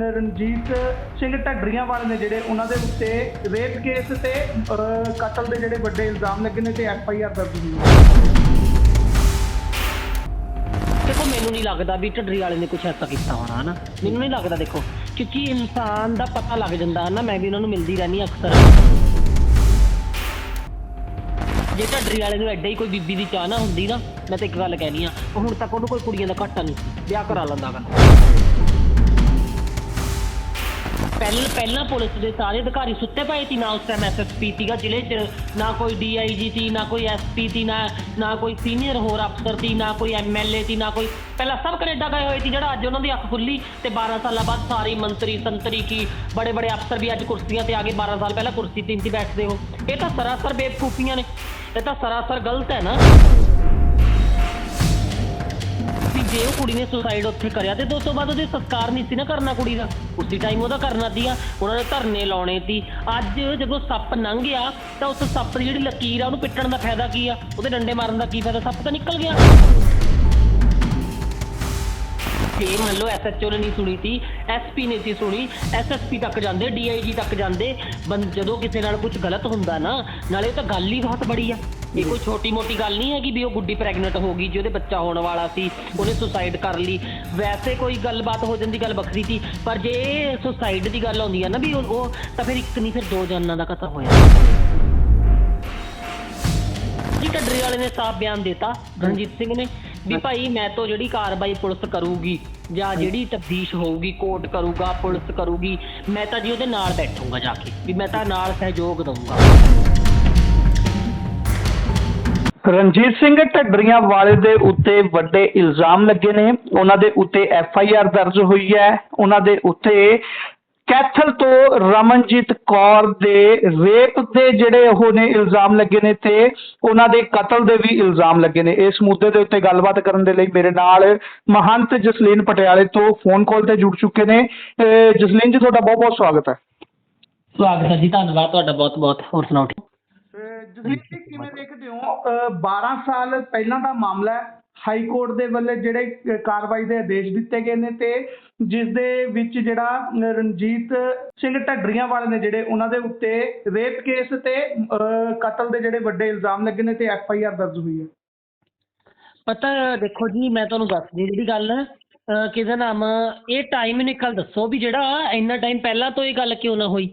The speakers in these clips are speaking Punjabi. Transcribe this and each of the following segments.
ਰਣਜੀਤ ਸਿੰਘ ਢੱਡਰੀਆਂ ਵਾਲੇ ਨੇ ਜਿਹੜੇ ਉਹਨਾਂ ਦੇ ਉੱਤੇ ਰੇਪ ਕੇਸ ਤੇ ਅਹ, ਕਤਲ ਦੇ ਜਿਹੜੇ ਵੱਡੇ ਇਲਜ਼ਾਮ ਲੱਗੇ ਨੇ ਤੇ ਐਫ ਆਈ ਆਰ ਦਰਜ ਹੋਈ ਹੈ। ਦੇਖੋ ਮੈਨੂੰ ਨਹੀਂ ਲੱਗਦਾ ਵੀ ਢੱਡਰੀ ਵਾਲੇ ਨੇ ਕੁਝ ਐਸਾ ਕੀਤਾ ਹੋਣਾ ਹਨਾ? ਮੈਨੂੰ ਨਹੀਂ ਲੱਗਦਾ ਦੇਖੋ ਕਿਉਂਕਿ ਇਨਸਾਨ ਦਾ ਪਤਾ ਲੱਗ ਜਾਂਦਾ ਹਨਾ? ਮੈਂ ਵੀ ਉਹਨਾਂ ਨੂੰ ਮਿਲਦੀ ਰਹਿੰਦੀ ਹਾਂ ਅਕਸਰ। ਜੇ ਢੱਡਰੀ ਵਾਲੇ ਨੂੰ ਐਡਾ ਹੀ ਕੋਈ ਬੀਬੀ ਦੀ ਚਾਹ ਨਾ ਹੁੰਦੀ ਨਾ ਮੈਂ ਤਾਂ ਇੱਕ ਗੱਲ ਕਹਿਣੀ ਆ ਹੁਣ ਤੱਕ ਉਹਨੂੰ ਕੋਈ ਕੁੜੀਆਂ ਦਾ ਘਾਟਾ ਨਹੀਂ ਸੀ। ਵਿਆਹ ਕਰਾ ਲੈਂਦਾ ਲੈਂਦਾਗਾ ਪਹਿਲਾਂ ਪਹਿਲਾਂ ਪੁਲਿਸ ਦੇ ਸਾਰੇ ਅਧਿਕਾਰੀ ਸੁੱਤੇ ਪਏ ਸੀ, ਨਾ ਉਸ ਟਾਈਮ ਐਸਐਸਪੀ ਸੀਗਾ ਜ਼ਿਲ੍ਹੇ 'ਚ, ਨਾ ਕੋਈ ਡੀਆਈਜੀ ਸੀ, ਨਾ ਕੋਈ ਐਸਪੀ ਸੀ, ਨਾ ਨਾ ਕੋਈ ਸੀਨੀਅਰ ਹੋਰ ਅਫਸਰ ਸੀ, ਨਾ ਕੋਈ ਐਮਐਲਏ ਸੀ, ਨਾ ਕੋਈ, ਪਹਿਲਾਂ ਸਭ ਕੈਨੇਡਾ ਗਏ ਹੋਏ ਸੀ, ਜਿਹੜਾ ਅੱਜ ਉਹਨਾਂ ਦੀ ਅੱਖ ਖੁੱਲੀ ਤੇ 12 ਸਾਲਾਂ ਬਾਅਦ ਸਾਰੇ ਮੰਤਰੀ, ਸੰਤਰੀ ਕੀ ਬੜੇ ਬੜੇ ਅਫਸਰ ਵੀ ਅੱਜ ਕੁਰਸੀਆਂ ਤੇ ਆ ਗਏ 12 ਸਾਲ ਪਹਿਲਾਂ ਕੁਰਸੀ ਤੇ ਨਹੀਂ ਬੈਠਦੇ ਹੋ। ਇਹ ਤਾਂ ਸਰਾਸਰ ਬੇਵਕੂਫੀਆਂ ਨੇ, ਇਹ ਤਾਂ ਸਰਾਸਰ ਗਲਤ ਹੈ ਨਾ। ਜੇ ਉਹ ਕੁੜੀ ਨੇ ਸੁਸਾਈਡ ਉੱਥੇ ਕਰਿਆ ਤੇ ਉਸ ਤੋਂ ਬਾਅਦ ਉਹਦੇ ਸੰਸਕਾਰ ਨਹੀਂ ਸੀ ਨਾ ਕਰਨਾ ਕੁੜੀ ਦਾ। ਉਸੇ ਟਾਈਮ ਉਹਦਾ ਕਰਨਾ ਸੀਗਾ, ਉਹਨਾਂ ਨੇ ਧਰਨੇ ਲਾਉਣੇ ਸੀ। ਅੱਜ ਜਦੋਂ ਸੱਪ ਲੰਘ ਗਿਆ, ਤਾਂ ਉਸ ਸੱਪ ਦੀ ਜਿਹੜੀ ਲਕੀਰ ਆ, ਉਹਨੂੰ ਪਿੱਟਣ ਦਾ ਫਾਇਦਾ ਕੀ ਆ? ਉਹਦੇ ਡੰਡੇ ਮਾਰਨ ਦਾ ਕੀ ਫਾਇਦਾ? ਸੱਪ ਤਾਂ ਨਿਕਲ ਗਿਆ। ਜੇ ਮੰਨ ਲਓ ਐਸਐਚਓ ਨੇ ਨਹੀਂ ਸੁਣੀ ਸੀ ਐਸਪੀ ਨੇ ਸੀ ਸੁਣੀ ਐਸਐਸਪੀ ਤੱਕ ਜਾਂਦੇ ਡੀਆਈਜੀ ਤੱਕ ਜਾਂਦੇ, ਬੰ- ਜਦੋਂ ਕਿਸੇ ਨਾਲ ਕੁਝ ਗਲਤ ਹੁੰਦਾ ਨਾ, ਨਾਲੇ ਤਾਂ ਗੱਲ ਹੀ ਬਹੁਤ ਬੜੀ ਆ। ਇਹ ਕੋਈ ਛੋਟੀ ਮੋਟੀ ਗੱਲ ਨਹੀਂ ਹੈਗੀ ਵੀ ਉਹ ਗੁੱਡੀ ਪ੍ਰੈਗਨੈਂਟ ਹੋ ਗਈ, ਜਿਹਦੇ ਬੱਚਾ ਹੋਣ ਵਾਲਾ ਸੀ, ਉਹਨੇ ਸੁਸਾਈਡ ਕਰ ਲਈ। ਵੈਸੇ ਕੋਈ ਗੱਲਬਾਤ ਹੋ ਜਾਂਦੀ, ਗੱਲ ਵੱਖਰੀ ਸੀ, ਪਰ ਜੇ ਸੁਸਾਈਡ ਦੀ ਗੱਲ ਆਉਂਦੀ ਆ ਨਾ ਵੀ ਉਹ ਉਹ, ਤਾਂ ਫਿਰ ਇੱਕ ਨਹੀਂ, ਫਿਰ ਦੋ ਜਾਨਾਂ ਦਾ ਕਤਲ ਹੋਇਆ। ਜੀ, ਢੱਡਰੀ ਵਾਲੇ ਨੇ ਸਾਫ਼ ਬਿਆਨ ਦਿੱਤਾ, ਰਣਜੀਤ ਸਿੰਘ ਨੇ, ਵੀ ਭਾਈ ਮੈਂ ਤੋਂ ਜਿਹੜੀ ਕਾਰਵਾਈ ਪੁਲਿਸ ਕਰੂਗੀ, ਜਾਂ ਜਿਹੜੀ ਤਬਦੀਸ਼ ਹੋਊਗੀ, ਕੋਰਟ ਕਰੂਗਾ, ਪੁਲਿਸ ਕਰੂਗੀ, ਮੈਂ ਤਾਂ ਜੀ ਉਹਦੇ ਨਾਲ ਬੈਠੂੰਗਾ ਜਾ ਕੇ, ਵੀ ਮੈਂ ਤਾਂ ਨਾਲ ਸਹਿਯੋਗ ਦਊਂਗਾ। ਰਣਜੀਤ ਸਿੰਘ ਢੱਡਰੀਆਂ ਵਾਲੇ ਦੇ ਉੱਤੇ ਵੱਡੇ ਇਲਜ਼ਾਮ ਲੱਗੇ ਨੇ। ਉਹਨਾਂ ਦੇ ਉੱਤੇ ਐਫ ਆਈ ਆਰ ਦਰਜ ਹੋਈ ਹੈ। ਉਹਨਾਂ ਦੇ ਉੱਤੇ ਕੈਥਲ ਤੋਂ ਰਮਨਜੀਤ ਕੌਰ ਦੇ ਰੇਪ ਦੇ ਜਿਹੜੇ ਉਹ ਨੇ ਇਲਜ਼ਾਮ ਲੱਗੇ ਨੇ ਤੇ ਉਹਨਾਂ ਦੇ ਕਤਲ ਦੇ ਵੀ ਇਲਜ਼ਾਮ ਲੱਗੇ ਨੇ। ਇਸ ਮੁੱਦੇ ਦੇ ਉੱਤੇ ਗੱਲਬਾਤ ਕਰਨ ਦੇ ਲਈ ਮੇਰੇ ਨਾਲ ਮਹੰਤ ਜਸਲੀਨ ਪਟਿਆਲੇ ਤੋਂ ਫੋਨ ਕਾਲ ਤੇ ਜੁੜ ਚੁੱਕੇ ਨੇ। ਜਸਲੀਨ ਜੀ, ਤੁਹਾਡਾ ਬਹੁਤ ਬਹੁਤ ਸਵਾਗਤ ਹੈ। ਸਵਾਗਤ ਹੈ ਜੀ, ਧੰਨਵਾਦ। ਤੁਹਾਡਾ ਬਹੁਤ ਬਹੁਤ ਹੋਰ ਸੁਣਾਓ ਜਸਲੀਨ ਜੀ ਕਿਵੇਂ ਦੇਖਦੇ ਹੋ? ਅਹ 12 ਸਾਲ ਪਹਿਲਾਂ ਦਾ ਮਾਮਲਾ ਹੈ। ਹਾਈ ਕੋਰਟ ਦੇ ਵੱਲੋਂ ਜਿਹੜੇ ਕਾਰਵਾਈ ਦੇ ਆਦੇਸ਼ ਦਿੱਤੇ ਗਏ ਨੇ ਤੇ ਜਿਸ ਦੇ ਵਿੱਚ ਜਿਹੜਾ ਰਣਜੀਤ ਸਿੰਘ ਢੱਡਰੀਆਂ ਵਾਲੇ ਨੇ ਜਿਹੜੇ ਉਹਨਾਂ ਦੇ ਉੱਤੇ ਰੇਪ ਕੇਸ ਤੇ ਕਤਲ ਦੇ ਜਿਹੜੇ ਵੱਡੇ ਇਲਜ਼ਾਮ ਲੱਗੇ ਨੇ ਤੇ ਐਫ ਆਈ ਆਰ ਦਰਜ ਹੋਈ ਹੈ। ਪਤਾ ਦੇਖੋ ਜੀ ਮੈਂ ਤੁਹਾਨੂੰ ਦੱਸਦੀ ਜਿਹੜੀ ਗੱਲ ਕਿਹਦਾ ਨਾਮ ਇਹ ਟਾਈਮ ਗੱਲ ਦੱਸੋ ਵੀ ਜਿਹੜਾ ਇੰਨਾ ਟਾਈਮ ਪਹਿਲਾਂ ਤੋਂ ਇਹ ਗੱਲ ਕਿਉਂ ਨਾ ਹੋਈ।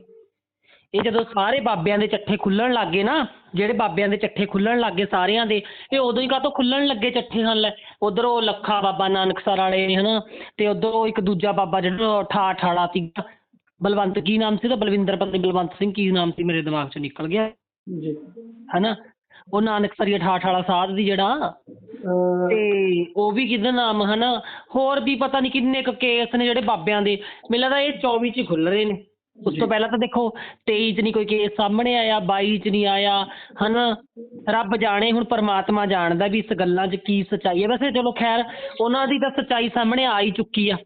ਇਹ ਜਦੋਂ ਸਾਰੇ ਬਾਬਿਆਂ ਦੇ ਚੱਠੇ ਖੁੱਲਣ ਲੱਗੇ ਨਾ ਜਿਹੜੇ ਬਾਬਿਆਂ ਦੇ ਚੱਠੇ ਖੁੱਲਣ ਲੱਗੇ ਸਾਰਿਆਂ ਦੇ ਇਹ ਉਦੋਂ ਹੀ ਕਾਹਤੋਂ ਖੁੱਲਣ ਲੱਗੇ ਚੱਠੇ ਹਨ? ਲੈ ਉਧਰ ਲੱਖਾ ਬਾਬਾ ਨਾਨਕਸਰ ਵਾਲੇ ਨੇ ਹਨਾ? ਤੇ ਉਧਰ ਇੱਕ ਦੂਜਾ ਬਾਬਾ ਜਿਹੜਾ ਠਾ ਠਾੜਾ ਸੀ ਬਲਵੰਤ ਕੀ ਨਾਮ ਸੀ ਤਾਂ ਬਲਵਿੰਦਰ ਪਤੀ ਬਲਵੰਤ ਸਿੰਘ ਕੀ ਨਾਮ ਸੀ ਮੇਰੇ ਦਿਮਾਗ 'ਚ ਨਿਕਲ ਗਿਆ। ਜੀ। ਹਨਾ? ਉਹ ਨਾਨਕਸਰੀ ਅਠਾਠ ਵਾਲਾ ਸਾਧ ਦੀ ਜਿਹੜਾ। ਤੇ ਉਹ ਵੀ ਕਿਹਦਾ ਨਾਮ ਹਨਾ? ਹੋਰ ਵੀ ਪਤਾ ਨਹੀਂ ਕਿੰਨੇ ਕੁ ਕੇਸ ਨੇ ਜਿਹੜੇ ਬਾਬਿਆਂ ਦੇ। ਮੈਨੂੰ ਲੱਗਦਾ ਇਹ 24 ਚ ਖੁੱਲ ਰਹੇ ਨੇ। ਉਸ ਤੋਂ ਪਹਿਲਾਂ ਤਾਂ ਦੇਖੋ 23 ਚ ਨਹੀਂ ਕੋਈ ਕੇਸ ਸਾਹਮਣੇ ਆਇਆ 22 ਚ ਨਹੀਂ ਆਇਆ ਹਨਾ? ਰੱਬ ਜਾਣੇ ਹੁਣ ਪਰਮਾਤਮਾ ਜਾਣਦਾ ਵੀ ਇਸ ਗੱਲਾਂ 'ਚ ਕੀ ਸੱਚਾਈ ਹੈ। ਵੈਸੇ ਚਲੋ ਖੈਰ ਉਹਨਾਂ ਦੀ ਤਾਂ ਸੱਚਾਈ ਸਾਹਮਣੇ ਆ ਹੀ ਚੁੱਕੀ ਆ।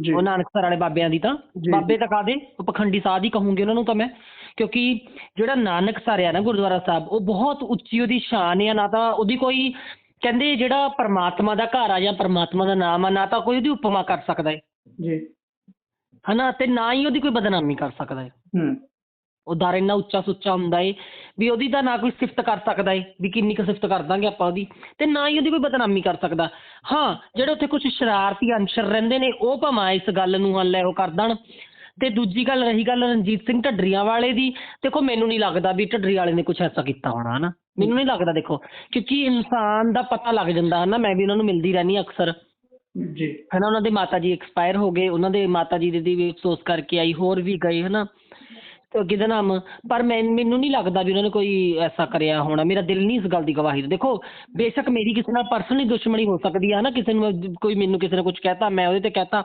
ਜੀ। ਉਹ ਨਾਨਕਸਰ ਵਾਲੇ ਬਾਬਿਆਂ ਦੀ ਤਾਂ। ਬਾਬੇ ਤਾਂ ਕਾਦੇ ਉਹ ਪਖੰਡੀ ਸਾਧ ਹੀ ਕਹੂੰਗੇ ਉਹਨਾਂ ਨੂੰ ਤਾਂ ਮੈਂ। ਕਿਉਂਕਿ ਜਿਹੜਾ ਨਾਨਕਸਰ ਆ ਨਾ ਗੁਰਦੁਆਰਾ ਸਾਹਿਬ ਉਹ ਬਹੁਤ ਉੱਚੀ ਉਹਦੀ ਸ਼ਾਨ ਆ। ਨਾ ਤਾਂ ਉਹਦੀ ਕੋਈ ਕਹਿੰਦੇ ਜਿਹੜਾ ਪਰਮਾਤਮਾ ਦਾ ਘਰ ਆ ਜਾਂ ਪਰਮਾਤਮਾ ਦਾ ਨਾਮ ਆ ਨਾ ਤਾਂ ਕੋਈ ਉਹਦੀ ਉਪਮਾ ਕਰ ਸਕਦਾ ਹੈ ਜੀ। ਹਨਾ ਤੇ ਨਾ ਹੀ ਉਹਦੀ ਕੋਈ ਬਦਨਾਮੀ ਕਰ ਸਕਦਾ ਹੈ ਹੂੰ। ਉਹ ਦਰ ਇੰਨਾ ਉੱਚਾ ਸੁੱਚਾ ਹੁੰਦਾ ਏ ਵੀ ਉਹਦੀ ਤਾਂ ਨਾ ਕੋਈ ਸਿਫਤ ਕਰ ਸਕਦਾ ਏ ਵੀ ਕਿੰਨੀ ਕੁ ਸਿਫਤ ਕਰ ਦਾਂਗੇ ਆਪਾਂ ਉਹਦੀ। ਤੇ ਨਾ ਹੀ ਉਹਦੀ ਕੋਈ ਬਦਨਾਮੀ ਕਰ ਸਕਦਾ। ਹਾਂ ਜਿਹੜੇ ਉੱਥੇ ਕੁਝ ਸ਼ਰਾਰਤੀ ਅੰਸ਼ਰ ਰਹਿੰਦੇ ਨੇ ਉਹ ਭਾਵੇਂ ਇਸ ਗੱਲ ਨੂੰ ਹੱਲ ਉਹ ਕਰ ਦੇਣ। ਤੇ ਦੂਜੀ ਗੱਲ ਰਹੀ ਗੱਲ ਰਣਜੀਤ ਸਿੰਘ ਢੱਡਰੀਆਂ ਵਾਲੇ ਦੀ ਦੇਖੋ ਮੈਨੂੰ ਨਹੀਂ ਲੱਗਦਾ ਵੀ ਢੱਡਰੀ ਵਾਲੇ ਨੇ ਕੁਝ ਐਸਾ ਕੀਤਾ ਹੋਣਾ ਹਨਾ। ਮੈਨੂੰ ਨਹੀਂ ਲੱਗਦਾ ਦੇਖੋ। ਕਿਉਂਕਿ ਇਨਸਾਨ ਦਾ ਪਤਾ ਲੱਗ ਜਾਂਦਾ ਹਨਾ ਮੈਂ ਵੀ ਉਹਨਾਂ ਨੂੰ ਮਿਲਦੀ ਰਹਿੰਦੀ ਅਕਸਰ। ਜੀ। ਹਨਾ, ਉਹਨਾਂ ਦੇ ਮਾਤਾ ਜੀ ਐਕਸਪਾਇਰ ਹੋ ਗਏ, ਉਹਨਾਂ ਦੇ ਮਾਤਾ ਜੀ ਦੀ ਵੀ ਅਫਸੋਸ ਕਰਕੇ ਆਈ, ਹੋਰ ਵੀ ਗਏ, ਹਨਾ। ਤੇ ਕਿਹਦਾ ਨਾਮ? ਪਰ ਮੈਂ ਮੈਨੂੰ ਨਹੀਂ ਲੱਗਦਾ ਵੀ ਉਹਨਾਂ ਨੇ ਕੋਈ ਐਸਾ ਕਰਿਆ ਹੋਣਾ। ਮੇਰਾ ਦਿਲ ਨਹੀਂ ਇਸ ਗੱਲ ਦੀ ਗਵਾਹੀ। ਦੇਖੋ ਬੇਸ਼ੱਕ ਮੇਰੀ ਕਿਸੇ ਨਾਲ ਪਰਸਨਲੀ ਦੁਸ਼ਮਣੀ ਹੋ ਸਕਦੀ ਹੈ ਨਾ ਕਿਸੇ ਨੂੰ ਕੋਈ ਮੈਨੂੰ ਕਿਸੇ ਨੇ ਕੁਝ ਕਹਿਤਾ ਮੈਂ ਉਹਦੇ ਤੇ ਕਹਿਤਾ।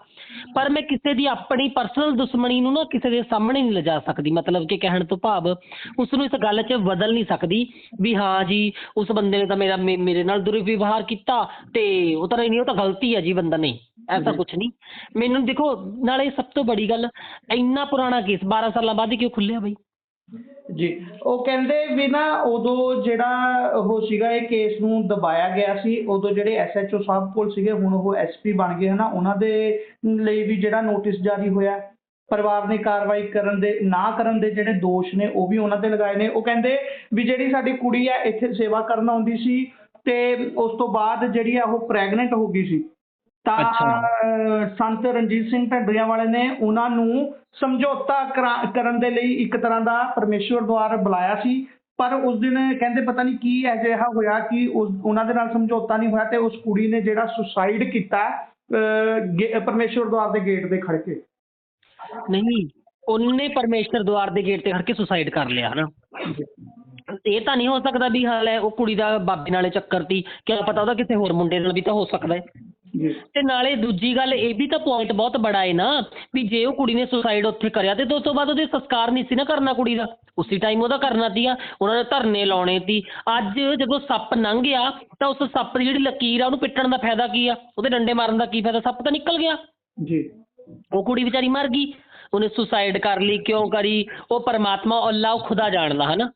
ਪਰ ਮੈਂ ਕਿਸੇ ਦੀ ਆਪਣੀ ਪਰਸਨਲ ਦੁਸ਼ਮਣੀ ਨੂੰ ਨਾ ਕਿਸੇ ਦੇ ਸਾਹਮਣੇ ਨਹੀਂ ਲਿਜਾ ਸਕਦੀ। ਮਤਲਬ ਕਿ ਕਹਿਣ ਤੋਂ ਭਾਵ ਉਸ ਨੂੰ ਇਸ ਗੱਲ 'ਚ ਬਦਲ ਨਹੀਂ ਸਕਦੀ ਵੀ ਹਾਂ ਜੀ ਉਸ ਬੰਦੇ ਨੇ ਤਾਂ ਮੇਰਾ ਮੇਰੇ ਨਾਲ ਦੁਰਵਿਵਹਾਰ ਕੀਤਾ ਤੇ ਉਹ ਤਾਂ ਨਹੀਂ ਉਹ ਤਾਂ ਗਲਤੀ ਹੈ ਜੀ ਬੰਦਾ ਨਹੀਂ। ਐਸਾ ਕੁਝ ਨਹੀਂ। ਮੈਨੂੰ ਦੇਖੋ ਨਾਲੇ ਸਭ ਤੋਂ ਬੜੀ ਗੱਲ ਇੰਨਾ ਪੁਰਾਣਾ ਕੇਸ 12 ਸਾਲਾਂ ਬਾਅਦ ਕਿਉਂ ਖੁੱਲਿਆ ਬਈ? ਜੀ, ਉਹ ਕਹਿੰਦੇ ਵੀ ਨਾ ਉਦੋਂ ਜਿਹੜਾ ਉਹ ਸੀਗਾ, ਇਹ ਕੇਸ ਨੂੰ ਦਬਾਇਆ ਗਿਆ ਸੀ, ਉਦੋਂ ਜਿਹੜੇ ਐਸਐਚਓ ਸਾਹਿਬ ਕੋਲ ਸੀਗੇ, ਹੁਣ ਉਹ ਐਸਪੀ ਬਣ ਗਏ, ਹਨਾ, ਉਹਨਾਂ ਦੇ ਲਈ ਵੀ ਜਿਹੜਾ ਨੋਟਿਸ ਜਾਰੀ ਹੋਇਆ, ਪਰਿਵਾਰ ਨੇ ਕਾਰਵਾਈ ਕਰਨ ਦੇ, ਨਾ ਕਰਨ ਦੇ ਜਿਹੜੇ ਦੋਸ਼ ਨੇ, ਉਹ ਵੀ ਉਹਨਾਂ ਤੇ ਲਗਾਏ ਨੇ। ਉਹ ਕਹਿੰਦੇ ਵੀ ਜਿਹੜੀ ਸਾਡੀ ਕੁੜੀ ਹੈ ਇੱਥੇ ਸੇਵਾ ਕਰਨ ਆਉਂਦੀ ਸੀ ਤੇ ਉਸ ਤੋਂ ਬਾਅਦ ਜਿਹੜੀ ਆ ਉਹ ਪ੍ਰੈਗਨੈਂਟ ਹੋ ਗਈ ਸੀ। ਤਾਂ ਸੰਤ ਰਣਜੀਤ ਸਿੰਘ ਢੱਡਰੀਆਂ ਵਾਲੇ ਨੇ ਉਹਨਾਂ ਨੂੰ ਸਮਝੌਤਾ ਕਰਾ- ਕਰਨ ਦੇ ਲਈ ਇੱਕ ਤਰ੍ਹਾਂ ਦਾ ਪਰਮੇਸ਼ਵਰ ਦੁਆਰ ਬੁਲਾਇਆ ਸੀ। ਪਰ ਉਸ ਦਿਨ ਕਹਿੰਦੇ ਪਤਾ ਨਹੀਂ ਕੀ ਅਜਿਹਾ ਹੋਇਆ ਕਿ ਉਹਨਾਂ ਦੇ ਨਾਲ ਸਮਝੌਤਾ ਨਹੀਂ ਹੋਇਆ ਤੇ ਉਸ ਕੁੜੀ ਨੇ ਜਿਹੜਾ ਸੁਸਾਈਡ ਕੀਤਾ ਪਰਮੇਸ਼ਵਰ ਦੁਆਰ ਦੇ ਗੇਟ ਤੇ ਖੜ ਕੇ। ਨਹੀਂ ਉਹਨੇ ਪਰਮੇਸ਼ਰ ਦੁਆਰ ਦੇ ਗੇਟ ਤੇ ਖੜ ਕੇ ਸੁਸਾਈਡ ਕਰ ਲਿਆ ਹਨਾ? ਇਹ ਤਾਂ ਨਹੀਂ ਹੋ ਸਕਦਾ ਵੀ ਹਾਲੇ ਉਹ ਕੁੜੀ ਦਾ ਬਾਬੇ ਨਾਲੇ ਚੱਕਰ ਤੀ ਕਿਆ ਪਤਾ ਉਹਦਾ ਕਿਸੇ ਹੋਰ ਮੁੰਡੇ ਨਾਲ ਵੀ ਤਾਂ ਹੋ ਸਕਦਾ ਹੈ। ਤੇ ਨਾਲੇ ਦੂਜੀ ਗੱਲ ਇਹ ਵੀ ਤਾਂ ਪੁਆਇੰਟ ਬਹੁਤ ਬੜਾ ਹੈ ਨਾ ਵੀ ਜੇ ਉਹ ਕੁੜੀ ਨੇ ਸੁਸਾਈਡ ਉੱਥੇ ਕਰਿਆ ਤੇ ਉਸ ਤੋਂ ਬਾਅਦ ਉਹਦੇ ਸੰਸਕਾਰ ਨਹੀਂ ਸੀ ਨਾ ਕਰਨਾ ਕੁੜੀ ਦਾ। ਉਸੇ ਟਾਈਮ ਉਹਦਾ ਕਰਨਾ ਤੀਆ ਉਹਨਾਂ ਨੇ ਧਰਨੇ ਲਾਉਣੇ ਤੀ ਅੱਜ ਜਦੋਂ ਸੱਪ ਲੰਘ ਗਿਆ ਤਾਂ ਉਸ ਸੱਪ ਦੀ ਜਿਹੜੀ ਲਕੀਰ ਆ ਉਹਨੂੰ ਪਿੱਟਣ ਦਾ ਫਾਇਦਾ ਕੀ ਆ? ਉਹਦੇ ਡੰਡੇ ਮਾਰਨ ਦਾ ਕੀ ਫਾਇਦਾ? ਸੱਪ ਤਾਂ ਨਿਕਲ ਗਿਆ। ਜੀ। ਉਹ ਕੁੜੀ ਵਿਚਾਰੀ ਮਰ ਗਈ। ਉਹਨੇ ਸੁਸਾਈਡ ਕਰ ਲਈ ਕਿਉਂ ਕਰੀ? ਉਹ ਪਰਮਾਤਮਾ ਉਹ ਅੱਲਾ ਉਹ ਖੁਦਾ ਜਾਣਦਾ ਹਨਾ?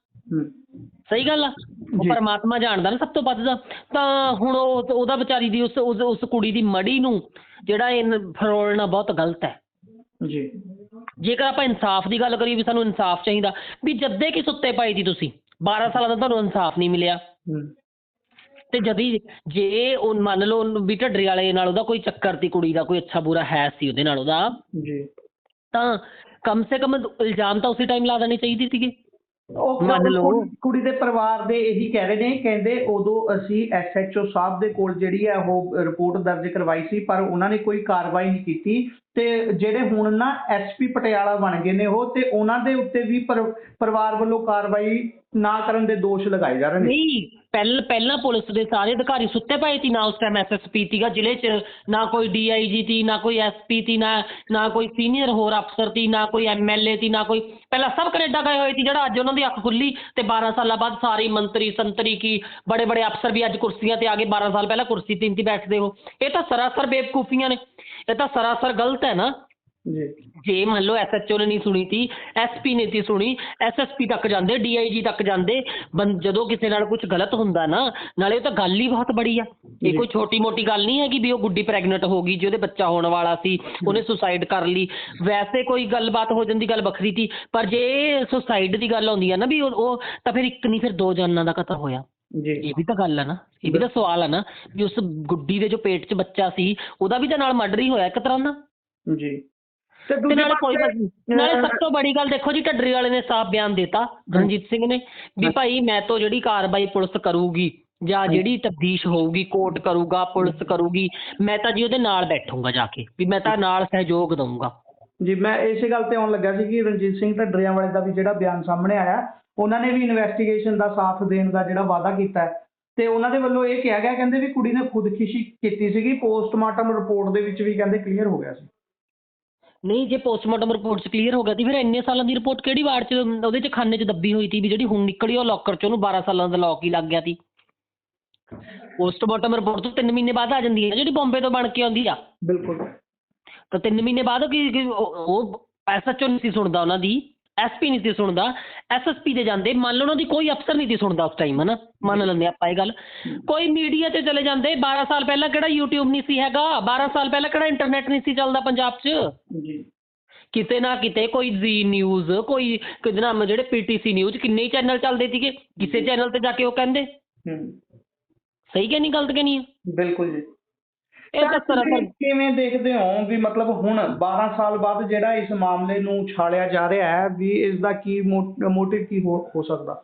ਸਹੀ ਗੱਲ ਆ? ਉਹ। ਪਰਮਾਤਮਾ ਜਾਣਦਾ ਨਾ ਸਭ ਤੋਂ ਵੱਧ ਦਾ ਤਾਂ ਹੁਣ ਉਹ ਉਹਦਾ ਵਿਚਾਰੀ ਦੀ ਉਸ ਉਸ ਉਸ ਕੁੜੀ ਦੀ ਮੜੀ ਨੂੰ ਜਿਹੜਾ ਇਹ ਫਰੋਲਣਾ ਬਹੁਤ ਗਲਤ ਹੈ। ਜੀ। ਜੇਕਰ ਆਪਾਂ ਇਨਸਾਫ ਦੀ ਗੱਲ ਕਰੀਏ ਵੀ ਸਾਨੂੰ ਇਨਸਾਫ ਚਾਹੀਦਾ ਵੀ ਜੱਦੇ ਕੀ ਸੁੱਤੇ ਪਏ ਸੀ ਤੁਸੀਂ 12 ਸਾਲਾਂ ਦਾ ਤੁਹਾਨੂੰ ਇਨਸਾਫ ਨਹੀਂ ਮਿਲਿਆ। ਤੇ ਜਦੀ ਜੇ ਉਹ ਮੰਨ ਲਓ ਵੀ ਢੱਡਰੀ ਵਾਲੇ ਨਾਲ ਉਹਦਾ ਕੋਈ ਚੱਕਰ ਤੀ ਕੁੜੀ ਦਾ ਕੋਈ ਅੱਛਾ ਬੁਰਾ ਹੈ ਸੀ ਉਹਦੇ ਨਾਲ ਉਹਦਾ ਜੀ। ਤਾਂ ਕਮ ਸੇ ਕਮ ਇਲਜ਼ਾਮ ਤਾਂ ਉਸੇ ਟਾਈਮ ਲਾ ਦੇਣੇ ਚਾਹੀਦੇ ਸੀਗੇ। ਉਹ ਮੰਨ ਲਓ। ਕੁੜੀ- ਦੇ ਪਰਿਵਾਰ ਦੇ ਇਹੀ ਕਹਿ ਰਹੇ ਨੇ ਕਹਿੰਦੇ ਉਦੋਂ ਅਸੀਂ ਐਸਐਚਓ ਸਾਹਿਬ ਦੇ ਕੋਲ ਜਿਹੜੀ ਹੈ ਉਹ ਰਿਪੋਰਟ ਦਰਜ ਕਰਵਾਈ ਸੀ ਪਰ ਉਹਨਾਂ ਨੇ ਕੋਈ ਕਾਰਵਾਈ ਨਹੀਂ ਕੀਤੀ ਤੇ ਜਿਹੜੇ ਹੁਣ ਨਾ ਐਸਪੀ ਪਟਿਆਲਾ ਬਣ ਗਏ ਨੇ ਉਹ ਤੇ ਉਹਨਾਂ ਦੇ ਉੱਤੇ ਵੀ ਪਰ- ਪਰਿਵਾਰ ਵੱਲੋਂ ਕਾਰਵਾਈ ਨਾ ਕਰਨ ਦੇ ਦੋਸ਼ ਲਗਾਏ ਜਾ ਰਹੇ ਨੇ ਨਹੀਂ ਪਹਿਲ, ਪਹਿਲਾਂ ਪੁਲਿਸ ਦੇ ਸਾਰੇ ਅਧਿਕਾਰੀ ਸੁੱਤੇ ਪਏ ਸੀ ਨਾ ਉਸ ਟਾਈਮ ਐਸਐਸਪੀ ਸੀਗਾ ਜ਼ਿਲ੍ਹੇ 'ਚ ਨਾ ਕੋਈ ਡੀਆਈਜੀ ਤੀ ਨਾ ਕੋਈ ਐਸਪੀ ਤੀ ਨਾ ਨਾ ਕੋਈ ਸੀਨੀਅਰ ਹੋਰ ਅਫਸਰ ਤੀ ਨਾ ਕੋਈ ਐਮਐਲਏ ਤੀ ਨਾ ਕੋਈ, ਪਹਿਲਾਂ ਸਭ ਕੈਨੇਡਾ ਗਏ ਹੋਏ ਸੀ, ਜਿਹੜਾ ਅੱਜ ਉਹਨਾਂ ਦੀ ਅੱਖ ਖੁੱਲੀ ਤੇ 12 ਸਾਲਾਂ ਬਾਅਦ ਸਾਰੇ ਮੰਤਰੀ, ਸੰਤਰੀ ਕੀ ਬੜੇ ਬੜੇ ਅਫਸਰ ਵੀ ਅੱਜ ਕੁਰਸੀਆਂ ਤੇ ਆ ਗਏ 12 ਸਾਲ ਪਹਿਲਾਂ ਕੁਰਸੀ ਤੇ ਨਹੀਂ ਬੈਠਦੇ ਹੋ ਇਹ ਤਾਂ ਸਰਾਸਰ ਬੇਵਕੂਫੀਆਂ ਨੇ, ਇਹ ਤਾਂ ਸਰਾਸਰ ਗਲਤ ਹੈ ਨਾ। ਜੀ। ਮੰਨ ਲਓ ਐਸਐਚਓ ਨੇ ਨਹੀਂ ਸੁਣੀ ਤੀ ਐਸਪੀ ਨੇ ਤੀ ਸੁਣੀ ਐਸਐਸਪੀ ਤੱਕ ਜਾਂਦੇ ਡੀਆਈਜੀ ਤੱਕ ਜਾਂਦੇ ਜਦੋਂ ਕਿਸੇ ਨਾਲ ਕੁਝ ਗਲਤ ਹੁੰਦਾ ਨਾ ਨਾਲੇ ਤਾਂ ਗੱਲ ਹੀ ਬਹੁਤ ਬੜੀ ਆ। ਇਹ। ਕੋਈ ਛੋਟੀ ਮੋਟੀ ਗੱਲ ਨਹੀਂ ਹੈਗੀ ਵੀ ਉਹ ਗੁੱਡੀ ਪ੍ਰੈਗਨੈਂਟ ਹੋ ਗਈ ਜਿਹਦੇ ਬੱਚਾ ਹੋਣ ਵਾਲਾ ਸੀ ਉਹਨੇ ਸੁਸਾਈਡ ਕਰ ਲਈ। ਵੈਸੇ ਕੋਈ ਗੱਲਬਾਤ ਹੋ ਜਾਂਦੀ ਗੱਲ ਵੱਖਰੀ ਤੀ ਪਰ ਜੇ ਸੁਸਾਈਡ ਦੀ ਗੱਲ ਆਉਂਦੀ ਆ ਨਾ ਵੀ ਉਹ ਉਹ ਤਾਂ ਫਿਰ ਇੱਕ ਨਹੀਂ ਫਿਰ ਦੋ ਜਾਨਾਂ ਦਾ ਕਤਲ ਹੋਇਆ। ਜੀ। ਇਹ ਵੀ ਤਾਂ ਗੱਲ ਆ ਨਾ ਇਹ ਵੀ ਤਾਂ ਸਵਾਲ ਆ ਨਾ ਵੀ ਉਸ ਗੁੱਡੀ ਦੇ ਜੋ ਪੇਟ 'ਚ ਬੱਚਾ ਸੀ ਉਹਦਾ ਵੀ ਤਾਂ ਨਾਲ ਮਰਡਰ ਹੀ ਹੋਇਆ ਇੱਕ ਤਰ੍ਹਾਂ ਦਾ। ਜੀ। ਤੇ ਤੇ ਦੂਜੇ ਨਾਲੇ ਕੋਈ ਪਾਸੇ, ਗੱਲ ਨਹੀਂ। ਨਾਲੇ ਅਹ, ਸਭ ਤੋਂ ਬੜੀ ਗੱਲ ਦੇਖੋ ਜੀ ਢੱਡਰੀ ਵਾਲੇ ਨੇ ਸਾਫ਼ ਬਿਆਨ ਦਿੱਤਾ ਰਣਜੀਤ ਸਿੰਘ ਨੇ ਵੀ ਭਾਈ ਮੈਂ ਤੋਂ ਜਿਹੜੀ ਕਾਰਵਾਈ ਪੁਲਿਸ ਕਰੂਗੀ ਜਾਂ ਜਿਹੜੀ ਤਫਤੀਸ਼ ਹੋਊਗੀ ਕੋਰਟ ਕਰੂਗਾ ਪੁਲਿਸ ਕਰੂਗੀ ਮੈਂ ਤਾਂ ਜੀ ਉਹਦੇ ਨਾਲ ਬੈਠੂੰਗਾ ਜਾ ਕੇ ਵੀ ਮੈਂ ਤਾਂ ਨਾਲ ਸਹਿਯੋਗ ਦਊਂਗਾ। ਜੀ ਮੈਂ ਇਸੇ ਗੱਲ ਤੇ ਆਉਣ ਲੱਗਾ ਸੀ ਕਿ ਰਣਜੀਤ ਸਿੰਘ ਢੱਡਰੀਆਂ ਵਾਲੇ ਦਾ ਵੀ ਜਿਹੜਾ ਬਿਆਨ ਸਾਹਮਣੇ ਆਇਆ ਉਹਨਾਂ ਨੇ ਵੀ ਇਨਵੈਸਟੀਗੇਸ਼ਨ ਦਾ ਸਾਥ ਦੇਣ ਦਾ ਜਿਹੜਾ ਵਾਅਦਾ ਕੀਤਾ ਹੈ। ਤੇ ਉਹਨਾਂ ਦੇ ਵੱਲੋਂ ਇਹ ਕਿਹਾ ਗਿਆ ਕਹਿੰਦੇ ਵੀ ਕੁੜੀ ਨੇ ਖੁਦਕੁਸ਼ੀ ਕੀਤੀ ਸੀਗੀ ਪੋਸਟਮਾਰਟਮ ਰਿਪੋਰਟ ਦੇ ਵਿੱਚ ਵੀ ਕਹਿੰਦੇ ਕਲੀਅਰ ਹੋ ਗਿਆ ਸੀ। ਨਹੀਂ ਜੇ ਪੋਸਟਮਾਰਟਮ ਰਿਪੋਰਟ 'ਚ ਕਲੀਅਰ ਹੋ ਗਿਆ ਸੀ ਫਿਰ ਇੰਨੇ ਸਾਲਾਂ ਦੀ ਰਿਪੋਰਟ ਕਿਹੜੀ ਵਾਰਡ 'ਚ ਉਹਦੇ 'ਚ ਖਾਨੇ 'ਚ ਦੱਬੀ ਹੋਈ ਸੀ ਵੀ ਜਿਹੜੀ ਹੁਣ ਨਿਕਲੀ ਉਹ ਲੋਕਰ 'ਚ ਉਹਨੂੰ 12 ਸਾਲਾਂ ਦਾ ਲੌਕ ਹੀ ਲੱਗ ਗਿਆ ਸੀ। ਪੋਸਟਮਾਰਟਮ ਰਿਪੋਰਟ ਤੋਂ 3 ਮਹੀਨੇ ਬਾਅਦ ਆ ਜਾਂਦੀ ਹੈ ਜਿਹੜੀ ਬੰਬੇ ਤੋਂ ਬਣ ਕੇ ਆਉਂਦੀ ਆ? ਬਿਲਕੁਲ। ਤਾਂ ਤਿੰਨ ਮਹੀਨੇ ਬਾਅਦ ਕੀ ਉਹ ਐਸਐਚਓ ਨਹੀਂ ਸੀ ਸੁਣਦਾ ਉਹਨਾਂ ਦੀ। ਐਸਪੀ ਨਹੀਂ ਸੀ ਸੁਣਦਾ। ਐਸਐਸਪੀ ਦੇ ਜਾਂਦੇ। ਮੰਨ ਲਓ ਉਹਨਾਂ ਦੀ ਕੋਈ ਅਫਸਰ ਨਹੀਂ ਸੀ ਸੁਣਦਾ ਉਸ ਟਾਈਮ ਹਨਾ? ਮੰਨ ਲੈਂਦੇ ਆਪਾਂ ਇਹ ਗੱਲ। ਕੋਈ ਮੀਡੀਆ ਤੇ ਚਲੇ ਜਾਂਦੇ। 12 ਸਾਲ ਪਹਿਲਾਂ ਕਿਹੜਾ YouTube ਨਹੀਂ ਸੀ ਹੈਗਾ? 12 ਸਾਲ ਪਹਿਲਾਂ ਕਿਹੜਾ ਇੰਟਰਨੈਟ ਨਹੀਂ ਸੀ ਚੱਲਦਾ ਪੰਜਾਬ 'ਚ? ਜੀ। ਕਿਤੇ ਨਾ ਕਿਤੇ ਕੋਈ ਜ਼ੀ ਨਿਊਜ਼ ਕੋਈ ਕਿਹਦੇ ਨਾਮ ਜਿਹੜੇ ਪੀਟੀਸੀ ਨਿਊਜ਼ ਕਿੰਨੇ ਹੀ ਚੈਨਲ ਚੱਲਦੇ ਸੀਗੇ। ਕਿਸੇ ਚੈਨਲ ਤੇ ਜਾ ਕੇ ਉਹ ਕਹਿੰਦੇ। ਹੂੰ। ਸਹੀ ਕਿ ਨਹੀਂ ਗਲਤ ਕਿ ਨਹੀਂ? ਬਿਲਕੁਲ ਜੀ। ਇਹ ਤਾਂ ਸਰਾਸਰ ਕਿਵੇਂ ਦੇਖਦੇ ਹੋ ਵੀ ਮਤਲਬ ਹੁਣ 12 ਸਾਲ ਬਾਅਦ ਜਿਹੜਾ ਇਸ ਮਾਮਲੇ ਨੂੰ ਛਾਲਿਆ ਜਾ ਰਿਹਾ ਹੈ ਵੀ ਇਸ ਦਾ ਕੀ ਮੋਟਿਵ ਕੀ ਹੋ ਸਕਦਾ?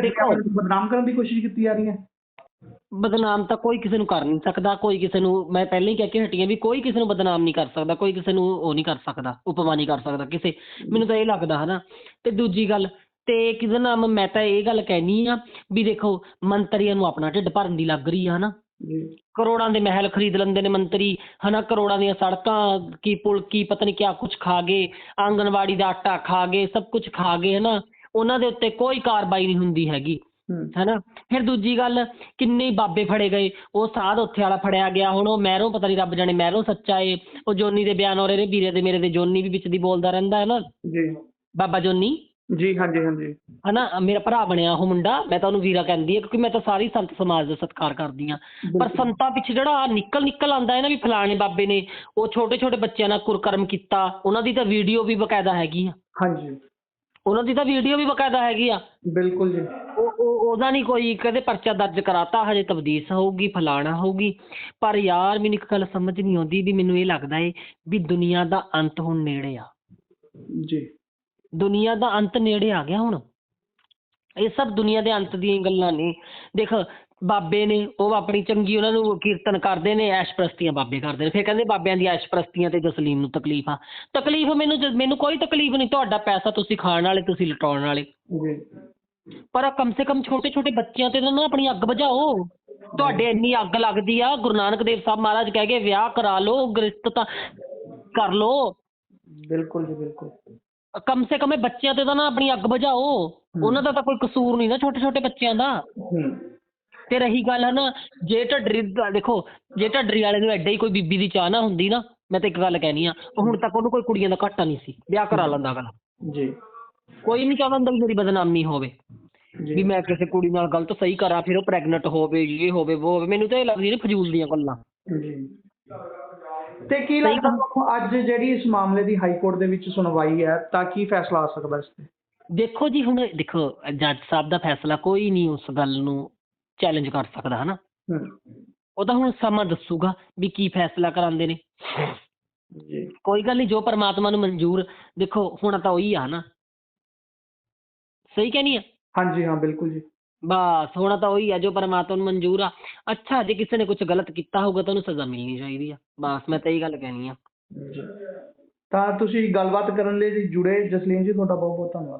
ਦੇਖੋ, ਬਦਨਾਮ ਕਰਨ ਦੀ ਕੋਸ਼ਿਸ਼ ਕੀਤੀ ਜਾ ਰਹੀ ਹੈ। ਬਦਨਾਮ ਤਾਂ ਕੋਈ ਕਿਸੇ ਨੂੰ ਕਰ ਨਹੀਂ ਸਕਦਾ ਕੋਈ ਕਿਸੇ ਨੂੰ ਮੈਂ ਪਹਿਲਾਂ ਹੀ ਕਹਿ ਕੇ ਹਟੀ ਵੀ ਕੋਈ ਕਿਸੇ ਨੂੰ ਬਦਨਾਮ ਨਹੀਂ ਕਰ ਸਕਦਾ ਕੋਈ ਕਿਸੇ ਨੂੰ ਉਹ ਨਹੀਂ ਕਰ ਸਕਦਾ ਉਪਮਾ ਨਹੀਂ ਕਰ ਸਕਦਾ ਕਿਸੇ। ਮੈਨੂੰ ਤਾਂ ਇਹ ਲੱਗਦਾ ਹਨਾ। ਤੇ ਦੂਜੀ ਗੱਲ ਤੇ ਕਿਹਦਾ ਨਾਮ ਮੈਂ ਤਾਂ ਇਹ ਗੱਲ ਕਹਿਨੀ ਆ ਵੀ ਦੇਖੋ ਮੰਤਰੀਆਂ ਨੂੰ ਆਪਣਾ ਢਿੱਡ ਭਰਨ ਦੀ ਲੱਗ ਰਹੀ ਆ ਹਨਾ। ਕਰੋੜਾਂ ਦੇ ਮਹਿਲ ਖਰੀਦ ਲੈਂਦੇ ਨੇ ਮੰਤਰੀ। ਹਨਾ ਕਰੋੜਾਂ ਦੀਆਂ ਸੜਕਾਂ ਕੀ ਪੁਲ ਕੀ ਪਤਾ ਨਹੀਂ ਕਿਆ ਕੁਝ ਖਾ ਗਏ। ਆਂਗਨਵਾੜੀ ਦਾ ਆਟਾ ਖਾ ਗਏ ਸਭ ਕੁਝ ਖਾ ਗਏ ਹਨਾ। ਉਹਨਾਂ ਦੇ ਉੱਤੇ ਕੋਈ ਕਾਰਵਾਈ ਨਹੀਂ ਹੁੰਦੀ ਹੈਗੀ। ਹੈਨਾ। ਫਿਰ ਦੂਜੀ ਗੱਲ ਕਿੰਨੇ ਬਾਬੇ ਫੜੇ ਗਏ। ਉਹ ਸਾਧ ਉੱਥੇ ਵਾਲਾ ਫੜਿਆ ਗਿਆ। ਹੁਣ ਉਹ ਮਹਿਰੋਂ ਪਤਾ ਨਹੀਂ ਰੱਬ ਜਾਣੇ ਮਹਿਰੋਂ ਸੱਚਾ ਏ। ਉਹ ਜੋਨੀ ਦੇ ਬਿਆਨ ਹੋ ਰਹੇ ਨੇ ਵੀਰੇ ਦੇ ਮੇਰੇ ਦੇ ਜੋਨੀ ਵੀ ਵਿੱਚ ਦੀ ਬੋਲਦਾ ਰਹਿੰਦਾ ਹੈ ਨਾ ਜੀ। ਬਾਬਾ ਜੋਨੀ। ਜੀ ਹਾਂਜੀ ਹਾਂਜੀ। ਹਨਾ ਮੇਰਾ ਭਰਾ ਬਣਿਆ ਉਹ ਮੁੰਡਾ ਮੈਂ ਤਾਂ ਉਹਨੂੰ ਵੀਰਾ ਕਹਿੰਦੀ ਆ ਕਿਉਂਕਿ ਮੈਂ ਤਾਂ ਸਾਰੀ ਸੰਤ ਸਮਾਜ ਦਾ ਸਤਿਕਾਰ ਕਰਦੀ ਆ ਪਰ ਸੰਤਾਂ ਪਿੱਛੇ ਜਿਹੜਾ ਨਿਕਲ ਨਿਕਲ ਆਂਦਾ ਹੈ ਨਾ ਵੀ ਫਲਾਣੇ ਬਾਬੇ ਨੇ ਉਹ ਛੋਟੇ ਛੋਟੇ ਬੱਚਿਆਂ ਨਾਲ ਕੁਰਕਰਮ ਕੀਤਾ ਉਹਨਾਂ ਦੀ ਤਾਂ ਵੀਡੀਓ ਵੀ ਬਕਾਇਦਾ ਹੈਗੀ ਆ। ਹਾਂਜੀ। ਉਹਨਾਂ ਦੀ ਤਾਂ ਵੀਡੀਓ ਵੀ ਬਕਾਇਦਾ ਹੈਗੀ ਆ। ਬਿਲਕੁਲ ਜੀ। ਉਹ ਉਹ ਉਹਦਾ ਨਹੀਂ ਕੋਈ ਕਦੇ ਪਰਚਾ ਦਰਜ ਕਰਾਤਾ ਹਜੇ ਤਬਦੀਸ ਹੋਊਗੀ ਫਲਾਣਾ ਹੋਊਗੀ। ਪਰ ਯਾਰ ਮੈਨੂੰ ਇੱਕ ਗੱਲ ਸਮਝ ਨਹੀਂ ਆਉਂਦੀ ਵੀ ਮੈਨੂੰ ਇਹ ਲੱਗਦਾ ਏ ਵੀ ਦੁਨੀਆ ਦਾ ਅੰਤ ਹੁਣ ਨੇੜੇ ਆ। ਜੀ। ਦੁਨੀਆ ਦਾ ਅੰਤ ਨੇੜੇ ਆ ਗਿਆ ਹੁਣ। ਇਹ ਸਭ ਦੁਨੀਆ ਦੇ ਅੰਤ ਦੀਆਂ ਗੱਲਾਂ ਨੇ। ਦੇਖ ਬਾਬੇ ਨੇ ਉਹ ਆਪਣੀ ਚੰਗੀ ਉਹਨਾਂ ਨੂੰ ਕੀਰਤਨ ਕਰਦੇ ਨੇ ਐਸ਼ਪ੍ਰਸਤੀਆਂ ਬਾਬੇ ਕਰਦੇ ਨੇ। ਫਿਰ ਕਹਿੰਦੇ ਬਾਬਿਆਂ ਦੀ ਐਸ਼ਪ੍ਰਸਤੀਆਂ ਤੇ ਜਸਲੀਮ ਨੂੰ ਤਕਲੀਫ ਆ। ਤਕਲੀਫ ਮੈਨੂੰ ਮੈਨੂੰ ਕੋਈ ਤਕਲੀਫ ਨਹੀਂ ਤੁਹਾਡਾ ਪੈਸਾ ਤੁਸੀਂ ਖਾਣ ਵਾਲੇ ਤੁਸੀਂ ਲਟਾਉਣ ਵਾਲੇ। ਪਰ ਕਮ ਸੇ ਕਮ ਛੋਟੇ ਛੋਟੇ ਬੱਚਿਆਂ ਤੇ ਤਾਂ ਨਾ ਆਪਣੀ ਅੱਗ ਬੁਝਾਓ। ਤੁਹਾਡੇ ਇੰਨੀ ਅੱਗ ਲੱਗਦੀ ਆ ਗੁਰੂ ਨਾਨਕ ਦੇਵ ਸਾਹਿਬ ਮਹਾਰਾਜ ਕਹਿ ਗਏ ਵਿਆਹ ਕਰਾ ਲਓ ਗ੍ਰਿਸ਼ਤ ਤਾਂ ਕਰ ਲਓ। ਬਿਲਕੁਲ ਜੀ ਬਿਲਕੁਲ। ਕਮ ਸੇ ਕਮ ਇਹ ਬੱਚਿਆਂ ਤੇ ਤਾਂ ਨਾ ਆਪਣੀ ਅੱਗ ਬੁਝਾਓ। ਉਹਨਾਂ ਦਾ ਤਾਂ ਕੋਈ ਕਸੂਰ ਨਹੀਂ ਨਾ ਛੋਟੇ ਛੋਟੇ ਬੱਚਿਆਂ ਦਾ। ਤੇ ਰਹੀ ਗੱਲ ਹੈ ਨਾ ਜੇ ਢੱਡਰੀ ਦਾ ਦੇਖੋ ਜੇ ਢੱਡਰੀ ਵਾਲੇ ਨੂੰ ਐਡਾ ਹੀ ਕੋਈ ਬੀਬੀ ਦੀ ਚਾਹ ਨਾ ਹੁੰਦੀ ਨਾ ਮੈਂ ਤਾਂ ਇੱਕ ਗੱਲ ਕਹਿਣੀ ਆ ਹੁਣ ਤੱਕ ਉਹਨੂੰ ਕੋਈ ਕੁੜੀਆਂ ਦਾ ਘਾਟਾ ਨਹੀਂ ਸੀ ਵਿਆਹ ਕਰਾ ਲੈਂਦਾ ਅਗਲਾ। ਜੀ। ਕੋਈ ਨਹੀਂ ਚਾਹੁੰਦਾ ਹੁੰਦਾ ਵੀ ਮੇਰੀ ਬਦਨਾਮੀ ਹੋਵੇ। ਵੀ ਮੈਂ ਕਿਸੇ ਕੁੜੀ ਨਾਲ ਗਲਤ ਸਹੀ ਕਰਾਂ ਫਿਰ ਉਹ ਪ੍ਰੈਗਨੈਂਟ ਹੋਵੇ ਇਹ ਹੋਵੇ ਉਹ ਹੋਵੇ ਮੈਨੂੰ ਤਾਂ ਇਹ ਲੱਗਦੀ ਨੇ ਫਜ਼ੂਲ ਦੀਆਂ ਗੱਲਾਂ। ਜੀ। ਤੇ ਕੀ ਲੱਗਦਾ ਤੁਹਾਨੂੰ ਅੱਜ ਜਿਹੜੀ ਇਸ ਮਾਮਲੇ ਦੀ ਹਾਈ ਕੋਰਟ ਦੇ ਵਿੱਚ ਸੁਣਵਾਈ ਹੈ ਤਾਂ ਕੀ ਫੈਸਲਾ ਆ ਸਕਦਾ ਇਸ ਤੇ? ਦੇਖੋ ਜੀ ਹੁਣ ਦੇਖੋ ਜੱਜ ਸਾਹਿਬ ਦਾ ਫੈਸਲਾ ਕੋਈ ਨਹੀਂ ਉਸ ਗੱਲ ਨੂੰ ਚੈਲੰਜ ਕਰ ਸਕਦਾ ਹਨਾ? ਉਹ ਤਾਂ ਹੁਣ ਸਮਾਂ ਦੱਸੂਗਾ ਵੀ ਕੀ ਫੈਸਲਾ ਕਰਾਉਂਦੇ ਨੇ। ਜੀ। ਕੋਈ ਗੱਲ ਨਹੀਂ ਜੋ ਪਰਮਾਤਮਾ ਨੂੰ ਮਨਜ਼ੂਰ ਦੇਖੋ ਹੁਣ ਤਾਂ ਉਹੀ ਆ ਨਾ ਸਹੀ ਕਹਿਨੀ ਆ? ਹਾਂਜੀ ਹਾਂ ਬਿਲਕੁਲ ਜੀ। ਬਸ, ਹੋਣਾ ਤਾਂ ਉਹੀ ਆ, ਜੋ ਪਰਮਾਤਮਾ ਨੂੰ ਮਨਜ਼ੂਰ ਆ। ਅੱਛਾ, ਜੇ ਕਿਸੇ ਨੇ ਕੁਝ ਗਲਤ ਕੀਤਾ ਹੋਊਗਾ ਤਾਂ ਉਹਨੂੰ ਸਜ਼ਾ ਮਿਲਣੀ ਚਾਹੀਦੀ ਆ। ਬਸ, ਮੈਂ ਤਾਂ ਇਹੀ ਗੱਲ ਕਹਿਣੀ ਆ। ਤਾਂ ਤੁਸੀਂ ਗੱਲਬਾਤ ਕਰਨ ਲਈ ਜੀ ਜੁੜੇ ਜਸਲੀਨ ਜੀ, ਤੁਹਾਡਾ ਬਹੁਤ ਬਹੁਤ ਧੰਨਵਾਦ।